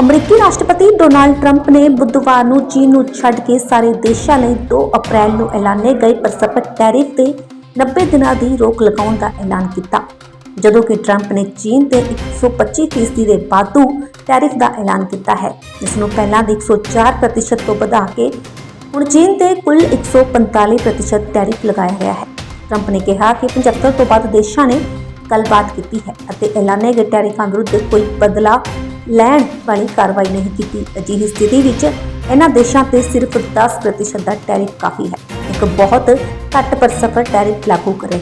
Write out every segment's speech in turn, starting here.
ਅਮਰੀਕੀ ਰਾਸ਼ਟਰਪਤੀ Donald Trump ਨੇ ਬੁੱਧਵਾਰ ਨੂੰ ਚੀਨ ਨੂੰ ਛੱਡ ਕੇ ਸਾਰੇ ਦੇਸ਼ਾਂ ਲਈ 2 ਅਪ੍ਰੈਲ ਨੂੰ ਐਲਾਨੇ ਗਏ ਪ੍ਰਸਪਟ ਟੈਰਿਫ ਤੇ 90 ਦਿਨਾਂ ਦੀ ਰੋਕ ਲਗਾਉਣ ਦਾ ਐਲਾਨ ਕੀਤਾ। ਜਦੋਂ ਕਿ ਟਰੰਪ ਨੇ ਚੀਨ ਤੇ 125% ਫੀਸਦੀ ਦੇ ਵਾਧੂ ਟੈਰਿਫ ਦਾ ਐਲਾਨ ਕੀਤਾ ਹੈ ਇਸ ਨੂੰ ਪਹਿਲਾਂ ਦੇ 104% ਪ੍ਰਤੀਸ਼ਤ ਤੋਂ ਵਧਾ ਕੇ ਹੁਣ ਚੀਨ ਤੇ ਕੁੱਲ 145% ਪ੍ਰਤੀਸ਼ਤ ਟੈਰਿਫ ਲਗਾਇਆ ਗਿਆ ਹੈ। ਟਰੰਪ ਨੇ ਕਿਹਾ ਕਿ 75 ਤੋਂ ਵੱਧ ਦੇਸ਼ਾਂ ਨੇ ਗੱਲਬਾਤ ਕੀਤੀ ਹੈ ਅਤੇ ਐਲਾਨੇ ਗਏ ਟੈਰਿਫਾਂ ਵਿਰੁੱਧ ਕੋਈ ਬਦਲਾਅ ਲੈਣ ਵਾਲੀ ਕਾਰਵਾਈ ਨਹੀਂ ਕੀਤੀ। ਅਜਿਹੀ ਸਥਿਤੀ ਵਿੱਚ ਇਹਨਾਂ ਦੇਸ਼ਾਂ ਤੇ ਸਿਰਫ 10% ਦਾ ਟੈਰਿਫ ਕਾਫੀ ਹੈ। ਇੱਕ ਬਹੁਤ ਘੱਟ ਪਰ ਸਫਰ ਟੈਰਿਫ ਲਾਗੂ ਕਰ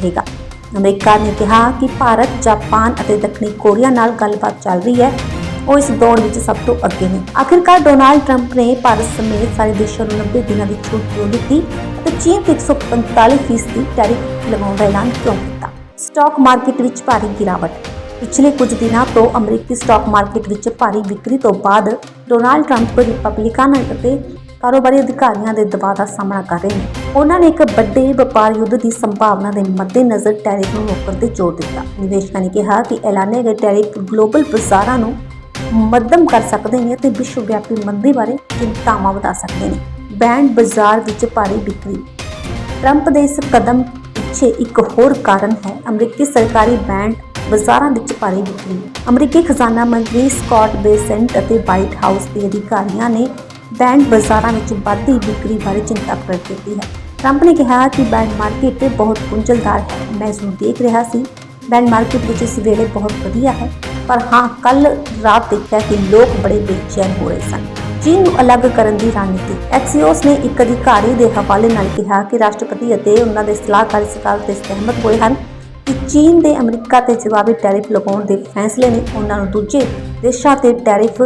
ਅਮਰੀਕਾ ਨੇ ਕਿਹਾ ਕਿ ਭਾਰਤ, ਜਾਪਾਨ ਅਤੇ ਦੱਖਣੀ ਕੋਰੀਆ ਨਾਲ ਗੱਲਬਾਤ ਚੱਲ ਰਹੀ ਹੈ। ਉਹ ਇਸ ਦੌੜ ਵਿੱਚ ਸਭ ਤੋਂ ਅੱਗੇ ਨੇ। ਆਖਿਰਕਾਰ ਡੋਨਾਲਡ ਟਰੰਪ ਨੇ ਭਾਰਤ ਸਮੇਤ ਸਾਰੇ ਦੇਸ਼ਾਂ ਨੂੰ 90 ਦਿਨਾਂ ਦੀ ਛੂਟ ਕਿਉਂ ਦਿੱਤੀ ਅਤੇ ਚੀਨ ਤੇ 145 ਫੀਸਦੀ ਟੈਰਿਫ ਲਗਾਉਣ ਦਾ ਐਲਾਨ ਕਿਉਂ ਕੀਤਾ? ਸਟਾਕ ਮਾਰਕੀਟ ਵਿੱਚ ਭਾਰੀ ਗਿਰਾਵਟ। ਪਿਛਲੇ ਕੁਝ ਦਿਨਾਂ ਤੋਂ ਅਮਰੀਕੀ ਸਟਾਕ ਮਾਰਕੀਟ ਵਿੱਚ ਭਾਰੀ ਵਿਕਰੀ ਤੋਂ ਬਾਅਦ ਡੋਨਾਲਡ ਟਰੰਪ ਰਿਪਬਲਿਕਨ ਅਤੇ ਕਾਰੋਬਾਰੀ ਅਧਿਕਾਰੀਆਂ ਦੇ ਦਬਾਅ ਦਾ ਸਾਹਮਣਾ ਕਰ ਰਹੇ ਨੇ। ਉਹਨਾਂ ਨੇ ਇੱਕ ਵੱਡੇ ਵਪਾਰ ਯੁੱਧ ਦੀ ਸੰਭਾਵਨਾ ਦੇ ਮੱਦੇਨਜ਼ਰ ਟੈਰਿਫ ਨੂੰ ਰੋਕਣ ਤੇ ਜ਼ੋਰ ਦਿੱਤਾ। ਨਿਵੇਸ਼ਕਾਂ ਨੇ ਕਿਹਾ ਕਿ ਐਲਾਨੇ ਗਏ ਟੈਰਿਫ ਗਲੋਬਲ ਬਾਜ਼ਾਰਾਂ ਨੂੰ ਮੱਧਮ ਕਰ ਸਕਦੇ ਨੇ ਅਤੇ ਵਿਸ਼ਵ ਵਿਆਪੀ ਮੰਦੀ ਬਾਰੇ ਚਿੰਤਾਵਾਂ ਵਧਾ ਸਕਦੇ ਨੇ। ਬੈਂਡ ਬਾਜ਼ਾਰ ਵਿੱਚ ਭਾਰੀ ਵਿਕਰੀ। ਟਰੰਪ ਦੇ ਇਸ ਕਦਮ ਪਿੱਛੇ ਇੱਕ ਹੋਰ ਕਾਰਨ ਹੈ। ਅਮਰੀਕੀ ਸਰਕਾਰੀ ਬੈਂਡ ਬਾਜ਼ਾਰਾਂ ਵਿੱਚ ਭਾਰੀ ਵਿਕਰੀ ਅਮਰੀਕੀ ਖਜ਼ਾਨਾ ਮੰਤਰੀ ਸਕਾਟ ਬੇਸੈਂਟ ਅਤੇ ਵਾਈਟ ਹਾਊਸ ਦੇ ਅਧਿਕਾਰੀਆਂ ਨੇ ਬੈਂਡ ਬਾਜ਼ਾਰਾਂ ਵਿੱਚ ਵੱਧਦੀ ਵਿਕਰੀ ਬਾਰੇ ਚਿੰਤਾ ਪ੍ਰਗਟ ਕੀਤੀ ਹੈ। ਟਰੰਪ ਨੇ ਕਿਹਾ ਕਿ ਬੈਂਡ ਮਾਰਕੀਟ ਬਹੁਤ ਗੁੰਝਲਦਾਰ ਹੈ। ਮੈਂ ਇਸ ਨੂੰ ਦੇਖ ਰਿਹਾ ਸੀ। ਬੈਂਡ ਮਾਰਕੀਟ ਵਿੱਚ ਇਸ ਵੇਲੇ ਬਹੁਤ ਵਧੀਆ ਹੈ। ਪਰ ਹਾਂ ਕੱਲ ਰਾਤ ਦੇਖਿਆ ਕਿ ਲੋਕ ਬੜੇ ਬੇਚੈਨ ਹੋ ਰਹੇ ਸਨ। ਚੀਨ ਨੂੰ ਅਲੱਗ ਕਰਨ ਦੀ ਰਣਨੀਤੀ। ਐਕਸੀਓਸ ਨੇ ਇੱਕ ਅਧਿਕਾਰੀ ਦੇ ਹਵਾਲੇ ਨਾਲ ਕਿਹਾ ਕਿ ਰਾਸ਼ਟਰਪਤੀ ਅਤੇ ਉਹਨਾਂ ਦੇ ਸਲਾਹਕਾਰ ਇਸ ਗੱਲ ਤੇ ਸਹਿਮਤ ਹੋਏ ਹਨ ਚੀਨ ਦੇ ਅਮਰੀਕਾ ਤੇ ਜਵਾਬੀ ਟੈਰਿਫ ਲਗਾਉਣ ਦੇ ਫੈਸਲੇ ਨੇ ਉਹਨਾਂ ਨੂੰ ਦੂਜੇ ਦੇਸ਼ਾਂ ਤੇ ਟੈਰਿਫ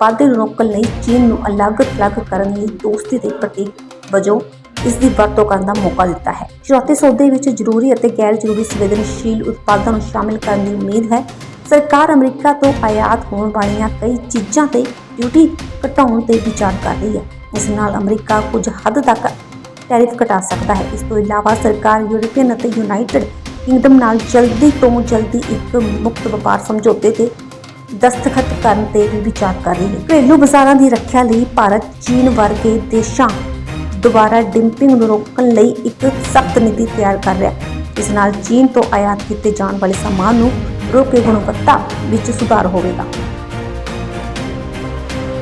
ਵਾਧੇ ਨੂੰ ਰੋਕਣ ਲਈ ਚੀਨ ਨੂੰ ਅਲੱਗ-ਅਲੱਗ ਕਰਨ ਲਈ ਦੋਸਤੀ ਦੇ ਪ੍ਰਤੀਕ ਵਜੋਂ ਇਸ ਦੀ ਵਰਤੋਂ ਕਰਨ ਦਾ ਮੌਕਾ ਦਿੱਤਾ ਹੈ। ਸ਼ੁਰੂਆਤੀ ਸੌਦੇ ਵਿੱਚ ਜ਼ਰੂਰੀ ਅਤੇ ਗੈਰ ਜ਼ਰੂਰੀ ਸੰਵੇਦਨਸ਼ੀਲ ਉਤਪਾਦਾਂ ਨੂੰ ਸ਼ਾਮਿਲ ਕਰਨ ਦੀ ਉਮੀਦ ਹੈ। ਸਰਕਾਰ ਅਮਰੀਕਾ ਤੋਂ ਆਯਾਤ ਹੋਣ ਵਾਲੀਆਂ ਕਈ ਚੀਜ਼ਾਂ ਤੇ ਡਿਊਟੀ ਘਟਾਉਣ ਤੇ ਵਿਚਾਰ ਕਰ ਰਹੀ ਹੈ। ਇਸ ਨਾਲ ਅਮਰੀਕਾ ਕੁਝ ਹੱਦ ਤੱਕ ਟੈਰਿਫ ਘਟਾ ਸਕਦਾ ਹੈ। ਇਸ ਤੋਂ ਇਲਾਵਾ ਸਰਕਾਰ ਯੂਰਪੀਅਨ ਅਤੇ ਯੂਨਾਈਟਿਡ ਕਿੰਗਡਮ ਨਾਲ ਜਲਦੀ ਤੋਂ ਜਲਦੀ ਇੱਕ ਮੁਕਤ ਵਪਾਰ ਸਮਝੌਤੇ ਤੇ ਦਸਤਖਤ ਕਰਨ ਤੇ ਵੀ ਵਿਚਾਰ ਕਰ ਰਹੀ ਹੈ। ਘਰੇਲੂ ਬਾਜ਼ਾਰਾਂ ਦੀ ਰੱਖਿਆ ਲਈ ਭਾਰਤ ਚੀਨ ਵਰਗੇ ਦੇਸ਼ਾਂ ਦੁਬਾਰਾ ਡਿੰਪਿੰਗ ਨੂੰ ਰੋਕਣ ਲਈ ਇੱਕ ਸਖਤ ਨੀਤੀ ਤਿਆਰ ਕਰ ਰਿਹਾ ਹੈ। ਇਸ ਨਾਲ ਚੀਨ ਤੋਂ ਆਯਾਤ ਕੀਤੇ ਜਾਣ ਵਾਲੇ ਸਮਾਨ ਨੂੰ ਰੋਕ ਕੇ ਗੁਣਵੱਤਾ ਵਿੱਚ ਸੁਧਾਰ ਹੋਵੇਗਾ।